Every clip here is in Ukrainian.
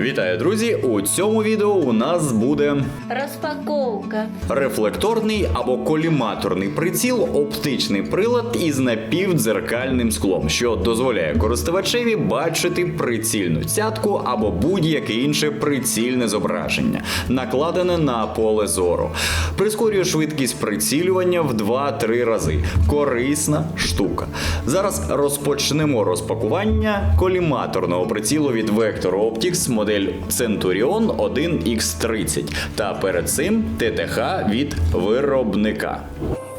Вітаю, друзі! У цьому відео у нас буде Розпаковка. рефлекторний або коліматорний приціл, оптичний прилад із напівдзеркальним склом, що дозволяє користувачеві бачити прицільну цятку або будь-яке інше прицільне зображення, накладене на поле зору. Прискорює швидкість прицілювання в 2-3 рази. Корисна штука. Зараз розпочнемо розпакування коліматорного прицілу від Vector Optics модель Centurion 1X30 та перед цим ТТХ від виробника.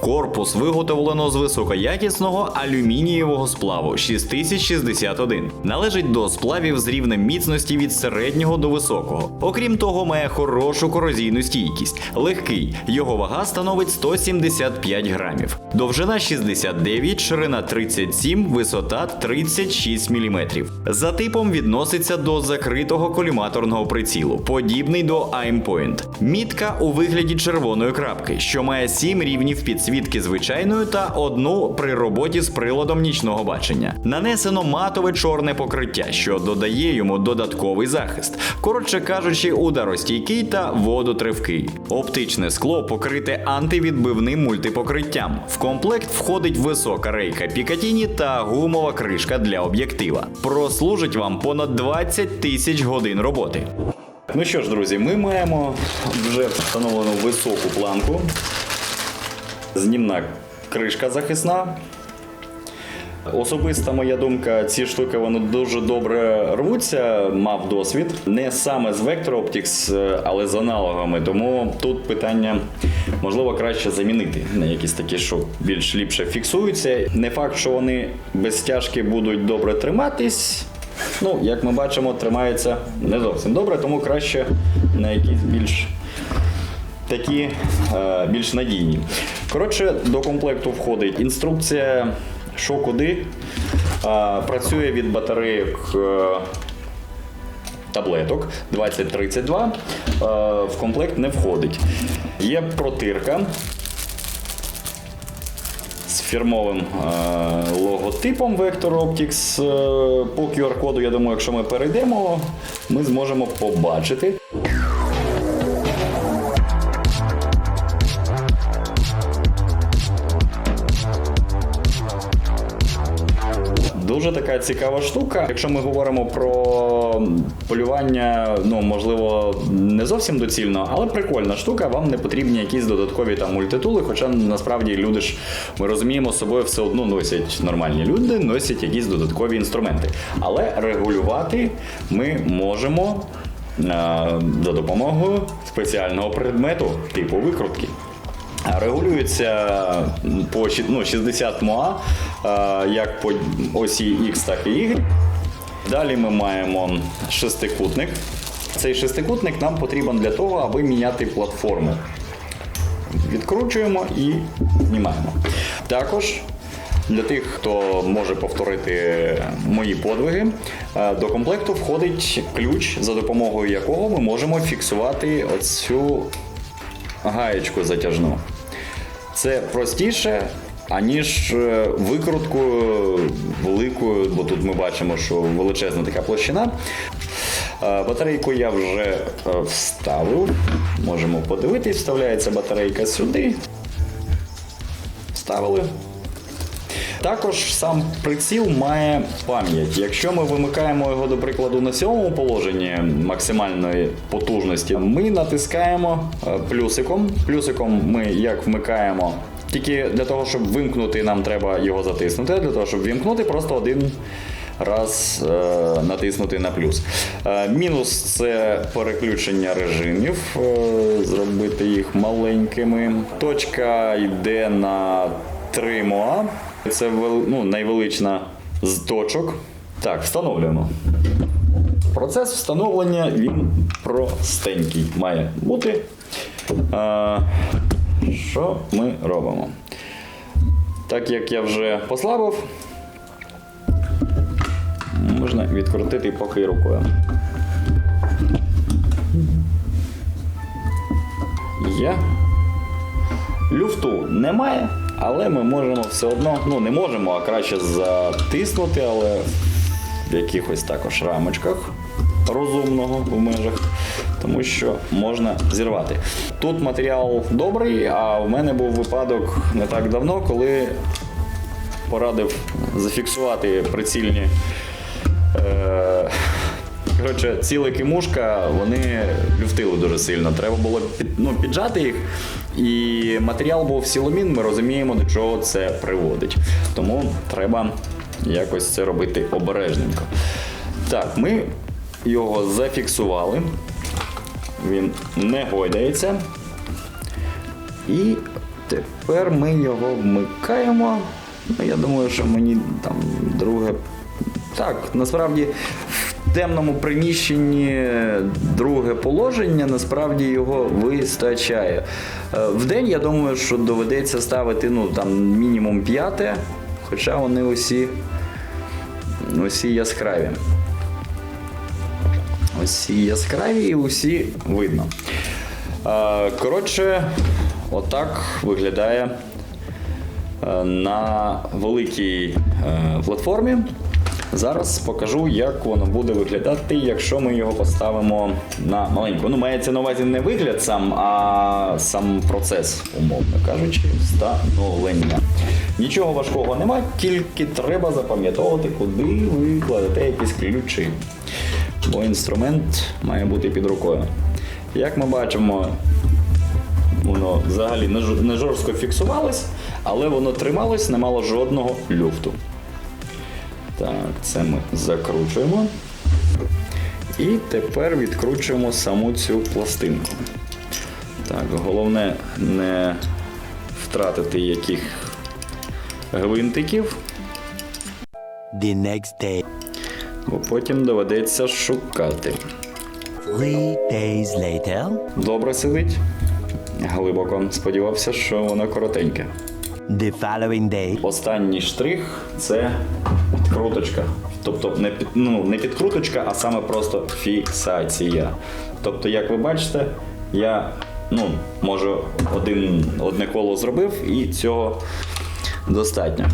Корпус виготовлено з високоякісного алюмінієвого сплаву 6061. Належить до сплавів з рівнем міцності від середнього до високого. Окрім того, має хорошу корозійну стійкість. Легкий. Його вага становить 175 грамів. Довжина 69, ширина 37, висота 36 мм. За типом відноситься до закритого коліматорного прицілу, подібний до Aimpoint. Мітка у вигляді червоної крапки, що має 7 рівнів підсвітки звичайною та одну при роботі з приладом нічного бачення. Нанесено матове чорне покриття, що додає йому додатковий захист. Коротше кажучи, ударостійкий та водотривкий. Оптичне скло покрите антивідбивним мультипокриттям. В комплект входить висока рейка Пікатіні та гумова кришка для об'єктива. Прослужить вам понад 20 тисяч годин роботи. Ну що ж, друзі, ми маємо вже встановлену високу планку. Знімна кришка захисна. Особиста моя думка, ці штуки вони дуже добре рвуться, мав досвід. Не саме з Vector Optics, е, але з аналогами. Тому тут питання можливо краще замінити на якісь такі, що більш ліпше фіксуються. Не факт, що вони без стяжки будуть добре триматись. Ну, як ми бачимо, тримаються не зовсім добре, тому краще на якісь більш такі е, більш надійні. Коротше, до комплекту входить інструкція, що куди. Е, працює від батарейок. Е, Таблеток 2032 е, в комплект не входить. Є протирка з фірмовим е, логотипом Vector Optics. Е, по QR-коду, я думаю, якщо ми перейдемо, ми зможемо побачити. Дуже така цікава штука. Якщо ми говоримо про полювання, ну можливо, не зовсім доцільно, але прикольна штука. Вам не потрібні якісь додаткові там мультитули. Хоча насправді люди ж ми розуміємо, з собою все одно носять нормальні люди, носять якісь додаткові інструменти. Але регулювати ми можемо. е, За допомогою спеціального предмету типу викрутки. Регулюється по ну, 60 МОА, е, як по осі X, так і Y. Далі ми маємо шестикутник. Цей шестикутник нам потрібен для того, аби міняти платформу. Відкручуємо і знімаємо. Також для тих, хто може повторити мої подвиги, е, до комплекту входить ключ, за допомогою якого ми можемо фіксувати оцю гаєчку затяжну. Це простіше, аніж викрутку викруткою великою, бо тут ми бачимо, що величезна така площина. Е, Батарейку я вже е, вставив. Можемо подивитись, вставляється батарейка сюди. Вставили. Також сам приціл має пам'ять. Якщо ми вимикаємо його, до прикладу, на сьомому положенні максимальної потужності, ми натискаємо е, плюсиком. Плюсиком ми як вмикаємо. Тільки для того, щоб вимкнути, нам треба його затиснути. Для того, щоб вімкнути, просто один раз е, натиснути на плюс. Е, мінус це переключення режимів, е, зробити їх маленькими. Точка йде на 3 МОА. Це ну, найвелична з точок. Так, встановлюємо. Процес встановлення він простенький має бути. Е, що ми робимо? Так як я вже послабив, можна відкрутити поки рукою. Є. Люфту немає, але ми можемо все одно, ну не можемо, а краще затиснути, але в якихось також рамочках. розумного в межах, тому що можна зірвати. Тут матеріал добрий, а в мене був випадок не так давно, коли порадив зафіксувати прицільні. Коротше, цілик і мушка, вони люфтили дуже сильно. Треба було під, ну, піджати їх. І матеріал був сіломін, ми розуміємо, до чого це приводить. Тому треба якось це робити обережненько. Так, ми його зафіксували. Він не гойдається. І тепер ми його вмикаємо. Ну, я думаю, що мені там друге. Так, насправді темному приміщенні друге положення, насправді його вистачає. Е, Вдень, я думаю, що доведеться ставити ну, там, мінімум п'яте, хоча вони усі, усі яскраві. Усі яскраві і усі видно. Е, Коротше, отак виглядає е, на великій платформі. Зараз покажу, як воно буде виглядати, якщо ми його поставимо на маленьку. Ну, мається на увазі не вигляд сам, а сам процес, умовно кажучи, встановлення. Нічого важкого немає, тільки треба запам'ятовувати, куди ви кладете якісь ключі. Бо інструмент має бути під рукою. Як ми бачимо, воно взагалі не жорстко фіксувалось, але воно трималось, не мало жодного люфту. Так, це ми закручуємо. І тепер відкручуємо саму цю пластинку. Так, головне не втратити яких гвинтиків, The next day. бо потім доведеться шукати. Three days later. Добре сидить. Глибоко. Сподівався, що воно коротеньке. The following day. Останній штрих це підкруточка. Тобто не, під, ну, не підкруточка, а саме просто фіксація. Тобто, як ви бачите, я ну, можу один, одне коло зробив і цього достатньо.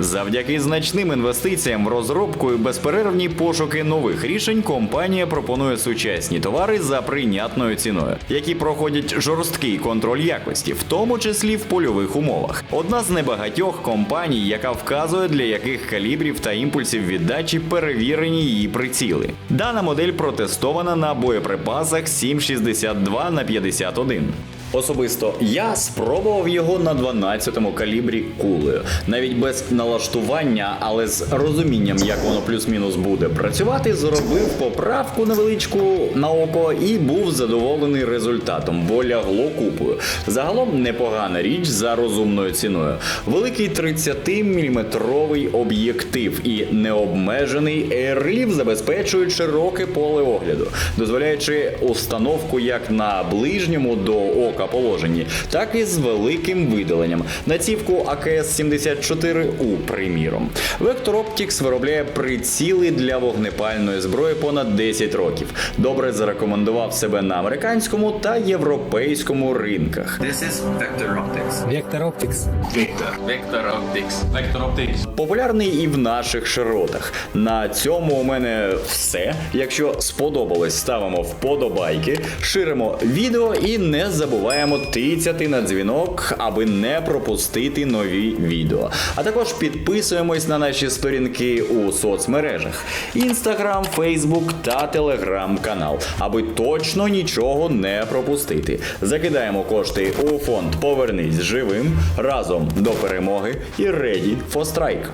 Завдяки значним інвестиціям в розробку і безперервні пошуки нових рішень компанія пропонує сучасні товари за прийнятною ціною, які проходять жорсткий контроль якості, в тому числі в польових умовах. Одна з небагатьох компаній, яка вказує для яких калібрів та імпульсів віддачі перевірені її приціли. Дана модель протестована на боєприпасах 7,62 на 51. Особисто я спробував його на 12-му калібрі кулею, навіть без налаштування, але з розумінням, як воно плюс-мінус буде працювати, зробив поправку невеличку на око і був задоволений результатом, бо лягло купою. Загалом непогана річ за розумною ціною. Великий 30-мм об'єктив і необмежений Airlift забезпечують широке поле огляду, дозволяючи установку як на ближньому до ока положенні, так і з великим видаленням. Націвку АКС-74У, приміром. Vector Optics виробляє приціли для вогнепальної зброї понад 10 років. Добре зарекомендував себе на американському та європейському ринках. This is Vector Optics. Vector Optics. Vector. Vector Optics. Vector Optics. Популярний і в наших широтах. На цьому у мене все. Якщо сподобалось, ставимо вподобайки, ширимо відео і не забуваємо тицяти на дзвінок, аби не пропустити нові відео. А також підписуємось на наші сторінки у соцмережах: Інстаграм, Фейсбук та Телеграм канал, аби точно нічого не пропустити. Закидаємо кошти у фонд Повернись живим разом до перемоги і Ready for Strike.